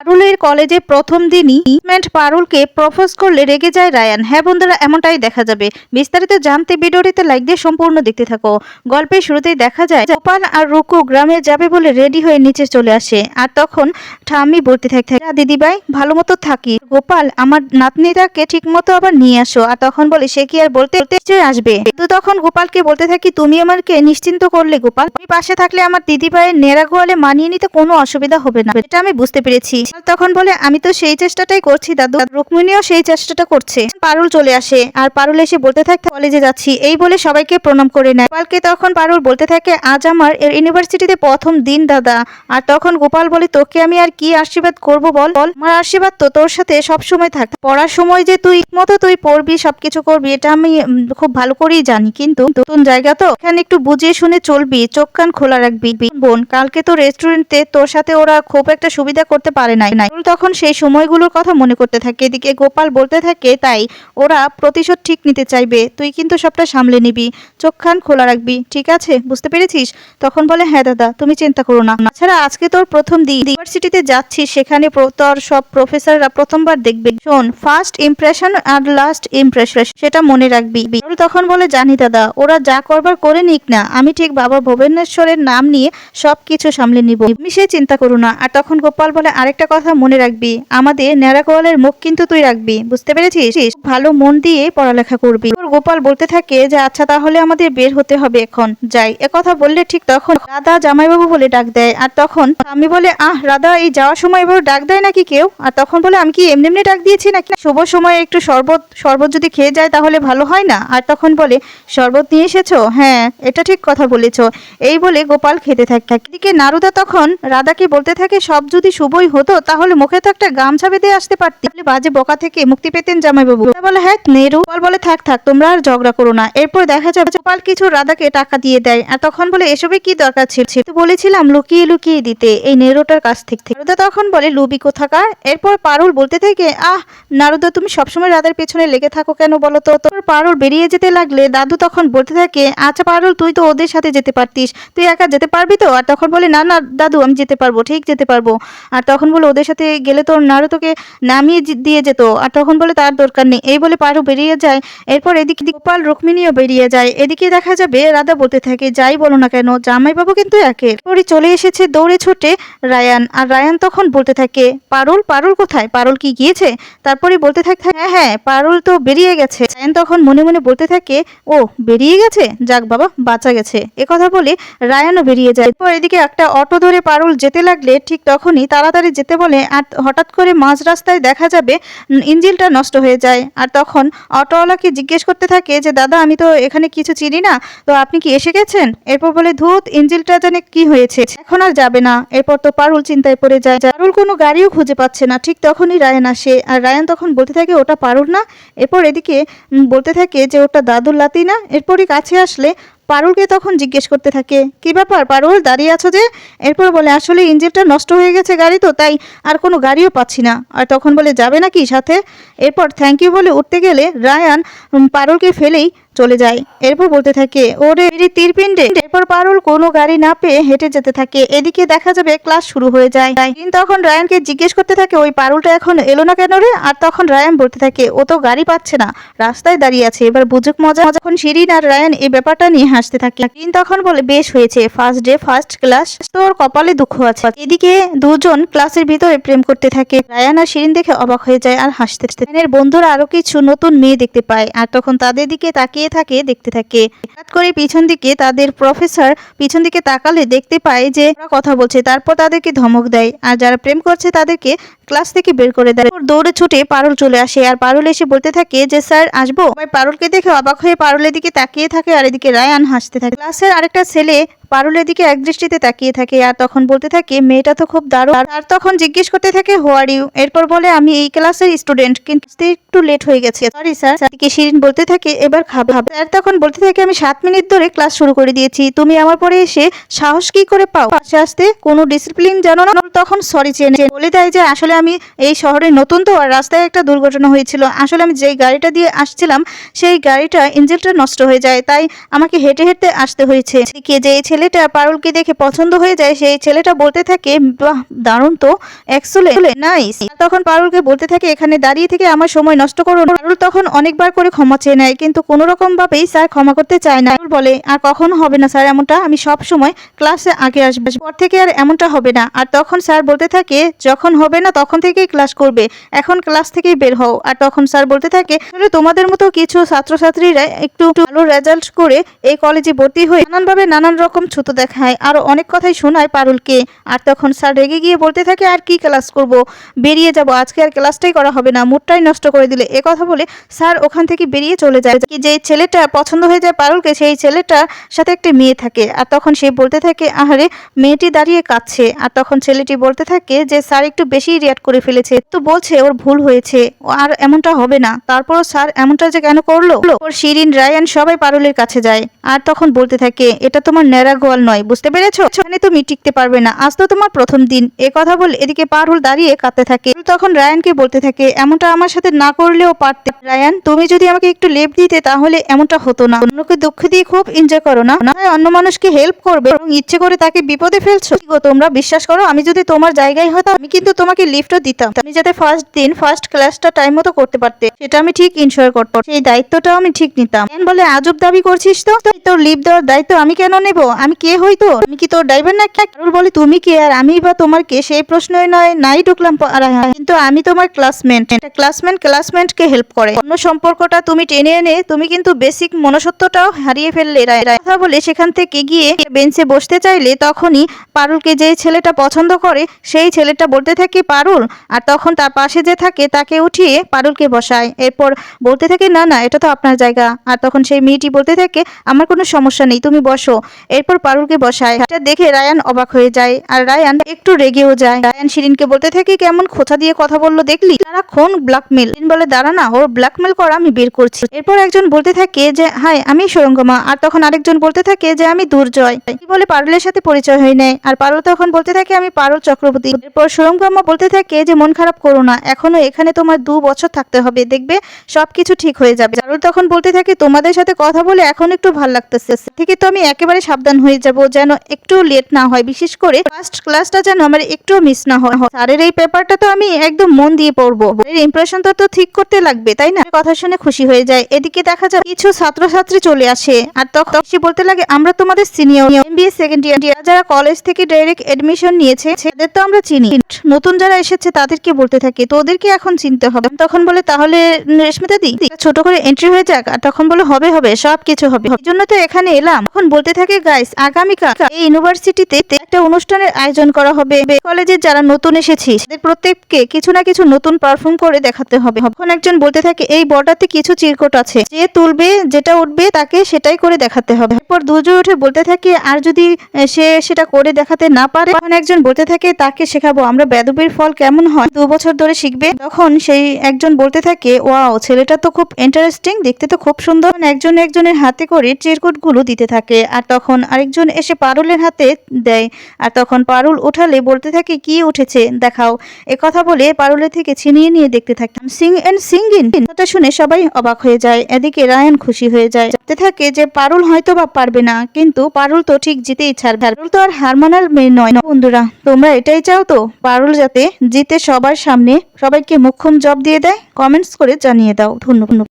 পারুলের কলেজে প্রথম দিনই ইমেন্ট পারুলকে প্রপোজ করলে রেগে যায় রায়ান। হ্যাঁ বন্ধুরা, এমনটাই দেখা যাবে। বিস্তারিত জানতে ভিডিওটিতে লাইক দিয়ে সম্পূর্ণ দেখতে থাকো। গল্পের শুরুতেই দেখা যায় গোপাল আর রুকু গ্রামে যাবে বলে রেডি হয়ে নিচে চলে আসে। আর তখন ঠাম্মি বলতে থাকে "যা দিদিভাই, ভালো মতো থাকি। গোপাল, আমার নাতনিটাকে ঠিক মতো আবার নিয়ে আসো। আর তখন বলে, সে কি আর বলতে নিশ্চয়ই আসবে। তো তখন গোপালকে বলতে থাকি, তুমি আমাকে নিশ্চিন্ত করলে গোপাল। তুমি পাশে থাকলে আমার দিদিভাইয়ের নেড়া গোয়ালে মানিয়ে নিতে কোনো অসুবিধা হবে না। এটা আমি বুঝতে পেরেছি। তখন বলে, আমি তো সেই চেষ্টাটাই করছি, দাদু। রুক্মিণীও সেই চেষ্টাটা করছে। পারুল চলে আসে আর পারুল এসে বলতে থাকে, কলেজে যাচ্ছি। এই বলে সবাইকে প্রণাম করে নেয়। গোপালকে তখন পারুল বলতে থাকে, আজ আমার এ- ইউনিভার্সিটিতে প্রথম দিন, দাদা। আর তখন গোপাল বলে, তোকে আমি আর কি আশীর্বাদ করব বল? বল আমার আশীর্বাদ তো তোর সাথে সব সময় থাক। পড়ার সময় যে তুই মতো তুই পড়বি, সবকিছু করবি, এটা আমি খুব ভালো করেই জানি। কিন্তু নতুন জায়গা তো। এখানে একটু বুঝিয়ে শুনে চলবি, চোখ কান খোলা রাখবি। বোন, কালকে তো রেস্টুরেন্টে তোর সাথে ওরা খুব একটা সুবিধা করতে পারে নাই। তখন সেই সময়গুলোর কথা মনে করতে থাকে। এদিকে গোপাল বলতে থাকে, তাই ওরা প্রতিশোধ ঠিক নিতে চাইবে। তুই কিন্তু সবটা সামলে নিবি। চোখ খান খোলা রাখবি। ঠিক আছে? বুঝতে পেরেছিস? তখন বলে হ্যাঁ দাদা, তুমি চিন্তা করো না। ছাড়া আজকে তোর প্রথম দিন। ইউনিভার্সিটিতে যাচ্ছিস সেখানে তোর সব প্রফেসররা প্রথমবার দেখবে। শোন ফার্স্ট ইমপ্রেশন আর লাস্ট ইমপ্রেশন সেটা মনে রাখবি। তখন বলে, জানি দাদা, ওরা যা করবার করে নিক না। আমি ঠিক বাবা ভুবনেশ্বরের নাম নিয়ে সব কিছু সামলে নিব। তুমি সে চিন্তা করো না। আর তখন গোপাল বলে, আরেকটা কথা মনে রাখবি। আমাদের ন্যাড়াকোয়ালের মুখ কিন্তু তুই রাখবি। বুঝতে পেরেছিস? ভালো মন দিয়ে পড়ালেখা করবি। গোপাল বলতে থাকে যে আচ্ছা তাহলে আমাদের বের হতে হবে এখন। যাই। কথা বললে ঠিক তখন রাধা জামাইবাবু বলে ডাক দেয়। আর তখন আমি বলে, আহ, রাধা, এই যাওয়ার সময় এবার ডাক দেয় নাকি কেউ? আর তখন বলে, আমি কি এমনি এমনি ডাক দিয়েছি নাকি? শুভ সময় একটু শরবত শরবত যদি খেয়ে যায় তাহলে ভালো হয় না? আর তখন বলে, শরবত নিয়ে এসেছ? হ্যাঁ এটা ঠিক কথা বলেছ। এই বলে গোপাল খেতে থাকে। এদিকে নারুদা তখন রাধাকে বলতে থাকে, সব যদি শুভই হতো তাহলে মুখে তো একটা গামছা বেঁধে আসতে পারতি। বাজে বকা থেকে মুক্তি পেতেন জামাইবাবু। রাধা বলে হ্যাঁ নেরু। গোপাল বলে, থাক থাক, তোমরা আর ঝগড়া করো না। এরপর দেখা যাবে গোপাল কিছু রাধাকে টাকা দিয়ে দেয়। আর তখন বলে, এসবে কি দরকার ছিল? তো বলেছিলাম, লুকিয়ে লুকিয়ে দিতে এই নেরোটার কাছ থেকে। নারুদা তখন বলে, লুবি কোথাকার? এরপর পারুল বলতে থাকে, আহ, নারুদা, তুমি সবসময় রাধার পেছনে লেগে থাকো কেন বলো তো? তোর পারুল বেরিয়ে যেতে লাগলে দাদু তখন বলতে থাকে আচ্ছা পারুল, তুই তো ওদের সাথে যেতে পারতিস। তুই একা যেতে পারবি তো? আর তখন বলে, না না, দাদু, আমি যেতে পারব, ঠিক যেতে পারব। আর তখন বলে ওদের সাথে গেলে তোর নাড়ু তোকে নামিয়ে দিয়ে যেত। আর তখন বলে তার দরকার নেই। এই বলে পারু বেরিয়ে যায়। এরপর এদিকে গোপাল, রুক্মিণীও বেরিয়ে যায়। এদিকে দেখা যাবে রাধা বলতে থাকে, যাই বলো না কেন, জামাইবাবু কিন্তু একের পরে চলে এসেছে দৌড়ে ছুটে রায়ান। আর রায়ান তখন বলতে থাকে, পারুল পারুল কোথায়? পারুল কি গিয়েছে? তারপরে বলতে থাকে হ্যাঁ হ্যাঁ পারুল তো বেরিয়ে গেছে। রায়ান তখন মনে মনে বলতে থাকে, ও, বেরিয়ে গেছে? যাক বাবা, বাঁচা গেছে। কথা বলে রায়ানও বেরিয়ে যায়। এরপর এদিকে একটা অটো ধরে পারুল যেতে লাগলে ঠিক তখনই তাড়াতাড়ি যেতে বলে, আর হঠাৎ করে মাঝ রাস্তায় দেখা যাবে ইঞ্জিলটা নষ্ট হয়ে যায়। আর তখন অটোওয়ালাকে জিজ্ঞেস করতে থাকে যে, দাদা, আমি তো এখানে কিছু চিনি না, তো আপনি কি এসে গেছেন? এরপর বলে, ধুত, ইঞ্জিলটা জানে কি হয়েছে। এখন আর যাবে না। এরপর তো পারুল চিন্তায় পড়ে যায়। পারুল কোনো গাড়িও খুঁজে পাচ্ছে না। ঠিক তখনই রায়ান আসে, আর রায়ান তখন বলতে থাকে, ওটা পারুল না। এরপর এদিকে বলতে থাকে যে, ওটা দাদুর লাতি না। এরপরই কাছে আসলে পারুলকে তখন জিজ্ঞেস করতে থাকে, কি ব্যাপার পারুল, দাঁড়িয়ে আছো যে? এরপর বলে, আসলে ইঞ্জিনটা নষ্ট হয়ে গেছে গাড়ি তো, তাই আর কোনো গাড়িও পাচ্ছি না। আর তখন বলে, যাবে নাকি সাথে? এরপর, থ্যাংক ইউ বলে উঠতে গেলে, রায়ান পারুলকে ফেলেই চলে যায়। এরপর বলতে থাকে, ওরে তীরপিণ্ডে। এরপর পারুল কোনো গাড়ি না পেয়ে হেঁটে যেতে থাকে। এদিকে দেখা যাবে ক্লাস শুরু হয়ে যায়। দিন তখন রায়ানকে জিজ্ঞেস করতে থাকে, ওই পারুলটা এখন এলো না কেন রে? আর তখন রায়ান বলতে থাকে, ও তো গাড়ি পাচ্ছে না, রাস্তায় দাঁড়িয়ে আছে। এবার বুঝুক মজা, যখন শিরিন আর রায়ান এই ব্যাপারটা নিয়ে হাসতে থাকে। দিন তখন বলে, বেশ হয়েছে ফার্স্ট ডে ফার্স্ট ক্লাস তোর কপালে দুঃখ আছে। এদিকে দুজন ক্লাসের ভিতরে প্রেম করতে থাকে। রায়ান আর শিরিন দেখে অবাক হয়ে যায় আর হাসতে বন্ধুরা আরও কিছু নতুন মেয়ে দেখতে পায়। আর তখন তাদের দিকে তাকিয়ে থাকে, দেখতে থাকে। হঠাৎ করে পিছন দিকে তাদের প্রফেসর পিছন দিকে তাকালে দেখতে পায় যে কথা বলছে, তারপর তাদেরকে ধমক দেয়। আর যারা প্রেম করছে তাদেরকে ক্লাস থেকে বের করে দেয়। দৌড়ে ছুটে পারুল চলে আসে। আর পারুল এসে বলতে থাকে যে, স্যার, আসব? পারুলকে দেখে অবাক হয়ে পারুলের দিকে তাকিয়ে থাকে আর এদিকে রায়ান হাসতে থাকে। ক্লাসের আরেকটা ছেলে পারুলের দিকে এক দৃষ্টিতে তাকিয়ে থাকে আর তখন বলতে থাকে, মেয়েটা তো খুব দারুণ। আর তখন জিজ্ঞেস করতে থাকে হোয়ার ইউ এরপর বলে, আমি এই ক্লাসের স্টুডেন্ট। কিন্তু একটু লেট হয়ে গেছে। সরি স্যার শিরিন বলতে থাকে, এবার খাবে। হবে স্যার তখন বলতে থাকে, আমি সাত মিনিট ধরে ক্লাস শুরু করে দিয়েছি। তুমি আমার পরে এসে সাহস কি করে পাও? পাশে আসতে কোনো ডিসিপ্লিন জানো না। তখন সরি চেয়ে বলে দেয় যে, আসলে আমি এই শহরে নতুন তো, আর রাস্তায় একটা দুর্ঘটনা হয়েছিল। আসলে আমি যেই গাড়িটা দিয়ে আসছিলাম, সেই গাড়িটা ইঞ্জিনটা নষ্ট হয়ে যায়। তাই আমাকে হেঁটে হেঁটে আসতে হয়েছে। কে যে এই ছেলেটা পারুলকে দেখে পছন্দ হয়ে যায়, সেই ছেলেটা বলতে থাকে, বাহ, দারুণ তো এক্সুলে নাইস তখন পারুলকে বলতে থাকে, এখানে দাঁড়িয়ে থেকে আমার সময় নষ্ট করো। পারুল তখন অনেকবার করে ক্ষমা চেয়ে নেয়, কিন্তু কোনো রকম ভাবেই স্যার ক্ষমা করতে চায় না। বলে, আর কখনো হবে না স্যার এমনটা। আমি সব সময় ক্লাসে আগে আসবে। পর থেকে আর এমনটা হবে না। আর তখন স্যার বলতে থাকে, যখন হবে না তখন থেকেই ক্লাস করবে। এখন ক্লাস থেকেই বের হও। আর তখন স্যার বলতে থাকে তোমাদের মতো কিছু ছাত্রছাত্রীরা একটু ভালো রেজাল্ট করে এই কলেজে ভর্তি হয়ে নানানভাবে নানান রকম ছুতো দেখায় আরও অনেক কথাই শোনায় পারুলকে। আর তখন স্যার রেগে গিয়ে বলতে থাকে, আর কি ক্লাস করব? বেরিয়ে যাব। আজকে আর ক্লাসটাই করা হবে না। মুডটাই নষ্ট করে দিলে। এ কথা বলে স্যার ওখান থেকে বেরিয়ে চলে যায়। যে ছেলেটা পছন্দ হয়ে যায় পারুলকে, সেই ছেলেটার সাথে একটি মেয়ে থাকে। আর তখন সে বলতে থাকে, আহারে, মেয়েটি দাঁড়িয়ে কাঁদছে। আর তখন ছেলেটি বলতে থাকে যে, স্যার একটু বেশি রিয়াক্ট করে ফেলেছে। তো বলছে, ওর ভুল হয়েছে। আর এমনটা হবে না। তারপর স্যার এমনটা যে কেন করল? ওর শিরিন, রায়ান সবাই পারুলের কাছে যায়। আর তখন বলতে থাকে, এটা তোমার ন্যাড়া গোয়াল নয়, বুঝতে পেরেছ? এখানে তুমি টিকতে পারবে না। আজ তো তোমার প্রথম দিন। এ কথা বলে এদিকে পারুল দাঁড়িয়ে কাঁদতে থাকে। তখন রায়ানকে বলতে থাকে, এমনটা আমার সাথে না করলেও পারতে। রায়ান, তুমি যদি আমাকে একটু লেপ দিতে, তাহলে এমনটা হতো না। অন্যকে দুঃখ দিয়ে খুব এনজয় করো না। না অন্য মানুষকে হেল্প করবে এবং ইচ্ছে করে তাকে বিপদে ফেলছো। তোমরা বিশ্বাস করো, আমি যদি তোমার জায়গায় হতাম, আমি কিন্তু তোমাকে লিফটও দিতাম। তুমি যাতে ফার্স্ট দিন ফার্স্ট ক্লাসটা টাইম মতো করতে পারতে, সেটা আমি ঠিক ইনশোর করতাম সেই দায়িত্বটাও আমি ঠিক নিতাম। বলে আজব দাবি করছিস তো? তোর লিভ দেওয়ার দায়িত্ব আমি কেন নেব? আমি কে হইতো আমি কি তোর ড্রাইভার না কারুল বলে তুমি কে? আর আমি বা তোমার কে? সেই প্রশ্নই নয়, নাই ঢুকলাম কিন্তু আমি তোমার ক্লাসমেট ক্লাসমেট ক্লাসমেটকে হেল্প করে। অন্য সম্পর্কটা তুমি টেনে এনে, তুমি কিন্তু বেসিক মনসত্বটাও হারিয়ে ফেললে কথা বলে সেখান থেকে গিয়ে বেঞ্চে বসতে চাইলে তখনই পারুলকে যে ছেলেটা পছন্দ করে, সেই ছেলেটা বলতে থাকে পারুল। আর তখন তার পাশে যে থাকে, তাকে উঠিয়ে পারুলকে বসায়। এরপর বলতে থাকে, না না, এটা তো আপনার জায়গা। আর তখন সেই মেয়েটি বলতে থাকে, আমার কোনো সমস্যা নেই, তুমি বসো। এরপর পারুলকে বসায়। এটা দেখে রায়ান অবাক হয়ে যায়। আর রায়ান একটু রেগেও যায়। রায়ান শিরিনকে বলতে থাকে, কেমন খোঁচা দিয়ে কথা বলল দেখলি? সারাক্ষণ ব্ল্যাকমেল বলে, দাঁড়া না, ওর ব্ল্যাকমেল করা, আমি বের করছি। এরপর একজন বলতে থাকে যে, হাই, আমি সুরঙ্গমা আর তখন আরেকজন বলতে থাকে যে, আমি দুর্জয়। বলে পারুলের সাথে পরিচয় হয়ে নেয় আর পারুল তখন বলতে থাকে, আমি পারুল চক্রবর্তী। এরপর সুরঙ্গমা বলতে থাকে যে, মন খারাপ করো না। এখনও এখানে তোমার দু বছর থাকতে হবে। দেখবে সবকিছু ঠিক হয়ে যাবে। পারুল তখন বলতে থাকে, তোমাদের সাথে কথা বলে এখন একটু ভালো লাগতেছে। থেকে তো আমি একেবারে সাবধান হয়ে যাব, যেন একটু লেট না হয়। বিশেষ করে ফার্স্ট ক্লাসটা যেন আমার একটু মিস না হয়। স্যারের এই পেপারটা তো আমি একদম মন দিয়ে পড়ব। এর ইমপ্রেশন তো তো ঠিক করতে লাগবে, তাই না? কথা শুনে খুশি হয়ে যায়। এদিকে দেখা যায় কিছু ছাত্রছাত্রী চলে আসে। আর তখন সে বলতে লাগে, আমরা তোমাদের সিনিয়র এমবিএ সেকেন্ড ইয়ার যারা কলেজ থেকে ডাইরেক্ট এডমিশন নিয়েছে, তাদের তো আমরা চিনি। নতুন যারা এসেছে, তাদেরকে বলতে থাকে তো ওদেরকে এখন চিনতে হবে। তখন বলে, তাহলে রেশমিতা দি ছোট করে এন্ট্রি হয়ে যাক। আর তখন বলে, হবে হবে সব কিছু হবে। এই জন্য তো এখানে এলাম। তখন বলতে থাকে গাইস আগামীকাল এই ইউনিভার্সিটিতে একটা অনুষ্ঠানের আয়োজন করা হবে। কলেজের যারা নতুন এসেছি, তাদের প্রত্যেককে কিছু না কিছু নতুন পারফর্ম করে দেখাতে হবে। তখন একজন বলতে থাকে, এই বর্ডারতে কিছু চিরকোট আছে। যে তুলবে যেটা উঠবে তাকে সেটাই করে দেখাতে হবে। এরপর দুজন উঠে বলতে থাকে, আর যদি সে সেটা করে দেখাতে না পারে, তখন একজন বলতে থাকে, তাকে শেখাবো, আমরা বেদবির ফল কেমন হয়? দু বছর ধরে শিখবে। তখন সেই একজন বলতে থাকে, ওয়াও, ছেলেটা তো খুব ইন্টারেস্টিং দেখতে তো খুব সুন্দর। একজন একজনের হাতে করে চিরকুটগুলো দিতে থাকে, আর তখন আরেকজন এসে পারুলের হাতে দেয়। আর তখন পারুল উঠালে বলতে থাকে, কি উঠেছে? দেখাও। কথা বলে পারুলের থেকে ছিনিয়ে নিয়ে দেখতে থাকতাম। সিং এন্ড সিঙ্গিন কথা শুনে সবাই অবাক হয়ে যায়। এদিকে রায়ন খুশি হয়ে যায়। ভাবতে থাকে যে পারুল হয়তো বা পারবে না, কিন্তু পারুল তো ঠিক জিতেই ছাড়বে পারুল তো আর হারমানার মেয়ে নয় না, বন্ধুরা। তোমরা এটাই চাও তো? পারুল যাতে জিতে সবার সামনে সবাইকে মুখ্যম জব দিয়ে দেয়? কমেন্টস করে জানিয়ে দাও। ধন্যবাদ।